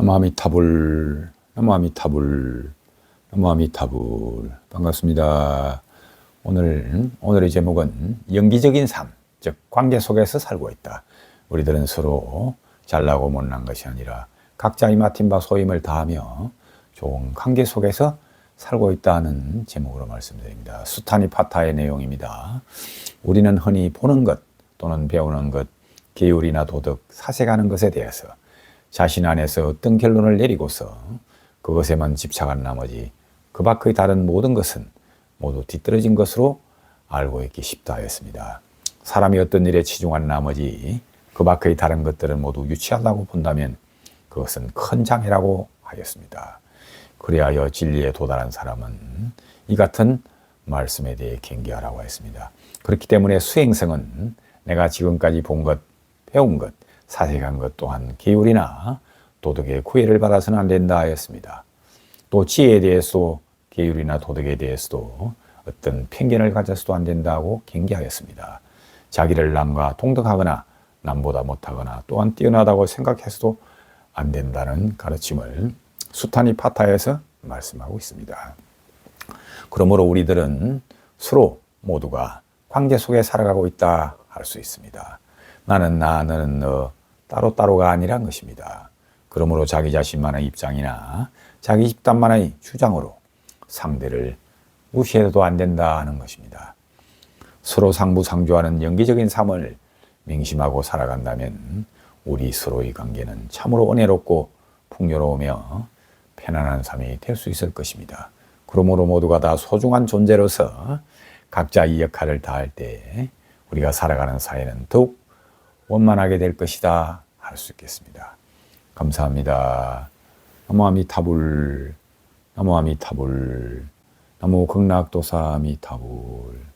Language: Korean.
나무 아미타불, 나무 아미타불, 나무 아미타불. 반갑습니다. 오늘, 오늘의 제목은 연기적인 삶, 즉, 관계 속에서 살고 있다. 우리들은 서로 잘나고 못난 것이 아니라 각자의 맡은 바 소임을 다하며 좋은 관계 속에서 살고 있다는 제목으로 말씀드립니다. 수타니 파타의 내용입니다. 우리는 흔히 보는 것 또는 배우는 것, 계율이나 도덕, 사색하는 것에 대해서 자신 안에서 어떤 결론을 내리고서 그것에만 집착한 나머지 그 밖의 다른 모든 것은 모두 뒤떨어진 것으로 알고 있기 쉽다 했습니다. 사람이 어떤 일에 치중한 나머지 그 밖의 다른 것들은 모두 유치하다고 본다면 그것은 큰 장애라고 하겠습니다. 그리하여 진리에 도달한 사람은 이 같은 말씀에 대해 경계하라고 했습니다. 그렇기 때문에 수행성은 내가 지금까지 본 것, 배운 것, 사색한 것 또한 계율이나 도덕의 구애를 받아서는 안 된다 하였습니다. 또 지혜에 대해서도 계율이나 도덕에 대해서도 어떤 편견을 가져서도 안 된다고 경계하였습니다. 자기를 남과 동등하거나 남보다 못하거나 또한 뛰어나다고 생각해서도 안 된다는 가르침을 수타니 파타에서 말씀하고 있습니다. 그러므로 우리들은 서로 모두가 관계 속에 살아가고 있다 할 수 있습니다. 나는 나, 너는 너, 따로따로가 아니란 것입니다. 그러므로 자기 자신만의 입장이나 자기 집단만의 주장으로 상대를 무시해도 안 된다 하는 것입니다. 서로 상부상조하는 연기적인 삶을 명심하고 살아간다면 우리 서로의 관계는 참으로 은혜롭고 풍요로우며 편안한 삶이 될 수 있을 것입니다. 그러므로 모두가 다 소중한 존재로서 각자 이 역할을 다할 때 우리가 살아가는 사회는 더욱 원만하게 될 것이다 할 수 있겠습니다. 감사합니다. 나무 아미타불, 나무 아미타불, 나무 극락도사 아미타불.